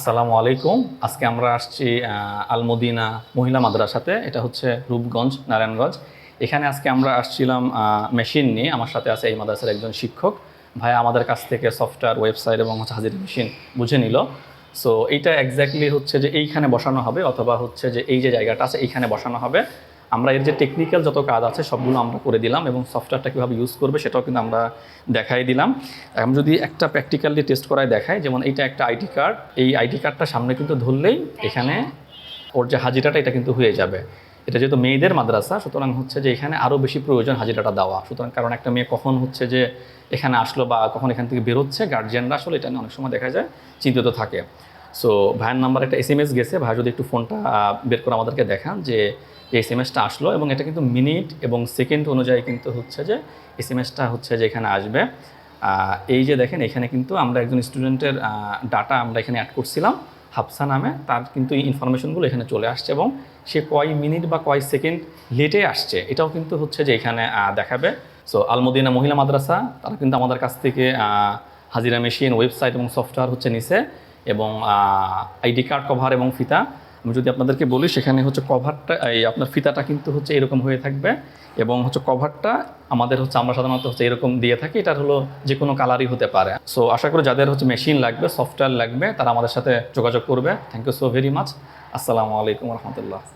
আসসালামু আলাইকুম। আজকে আমরা আসছি আলমদিনা মহিলা মাদ্রাসাতে। এটা হচ্ছে রূপগঞ্জ, নারায়ণগঞ্জ। এখানে আজকে আমরা আসছিলাম মেশিন নিয়ে। আমার সাথে আছে এই মাদ্রাসার একজন শিক্ষক। ভাই আমাদের কাছ থেকে সফটওয়্যার, ওয়েবসাইট এবং হচ্ছে হাজির মেশিন বুঝে নিল। সো এইটা এক্স্যাক্টলি হচ্ছে যে এইখানে বসানো হবে অথবা হচ্ছে যে এই যে জায়গাটা আছে, এইখানে বসানো হবে। আমরা এর যে টেকনিক্যাল যত কাজ আছে সবগুলো আমরা করে দিলাম এবং সফটওয়্যারটা কীভাবে ইউজ করবে সেটাও কিন্তু আমরা দেখাই দিলাম। আমি যদি একটা প্র্যাকটিক্যালি টেস্ট করায় দেখাই যেমন এইটা একটা আইডি কার্ড এই আইডি কার্ডটা সামনে কিন্তু ধরলেই এখানে ওর যে হাজিরাটা, এটা কিন্তু হয়ে যাবে। এটা যেহেতু মেয়েদের মাদ্রাসা, সুতরাং হচ্ছে যে এখানে আরও বেশি প্রয়োজন হাজিরাটা দেওয়া। সুতরাং কারণ একটা মেয়ে কখন হচ্ছে যে এখানে আসলো বা কখন এখান থেকে বেরোচ্ছে গার্জিয়ানরা আসলে এটা নিয়ে অনেক সময় দেখা যায়, চিন্তিত থাকে। সো ভাইয়ের নাম্বার একটা এস এম এস গেছে। ভাই, যদি একটু ফোনটা বের করে আমাদেরকে দেখান যে এস এম এসটা আসলো এবং এটা কিন্তু মিনিট এবং সেকেন্ড অনুযায়ী কিন্তু হচ্ছে যে এস এম এসটা হচ্ছে যে এখানে আসবে। এই যে দেখেন, এখানে কিন্তু আমরা একজন স্টুডেন্টের ডাটা আমরা এখানে অ্যাড করছিলাম। হাফসা নামে তার কিন্তু এই ইনফরমেশনগুলো এখানে চলে আসছে এবং সে কয় মিনিট বা কয় সেকেন্ড লেটে আসছে। এটাও কিন্তু হচ্ছে যে এখানে দেখাবে। সো আলমদিনা মহিলা মাদ্রাসা, তারা কিন্তু আমাদের কাছ থেকে হাজিরা মেশিন ওয়েবসাইট এবং সফটওয়্যার হচ্ছে নিছে। এবং আইডি কার্ড কভার এবং ফিতা। আমি যদি আপনাদেরকে বলি, সেখানে হচ্ছে কভারটা এই আপনার ফিতাটা কিন্তু হচ্ছে এরকম হয়ে থাকবে এবং হচ্ছে কভারটা আমাদের হচ্ছে, আমরা সাধারণত হচ্ছে এরকম দিয়ে থাকি। এটার হলো যে কোনো কালারই হতে পারে। সো আশা করি যাদের হচ্ছে মেশিন লাগবে সফটওয়্যার লাগবে, তারা আমাদের সাথে যোগাযোগ করবে। Thank you so very much আসসালামু আলাইকুম রহমতুল্লাহ।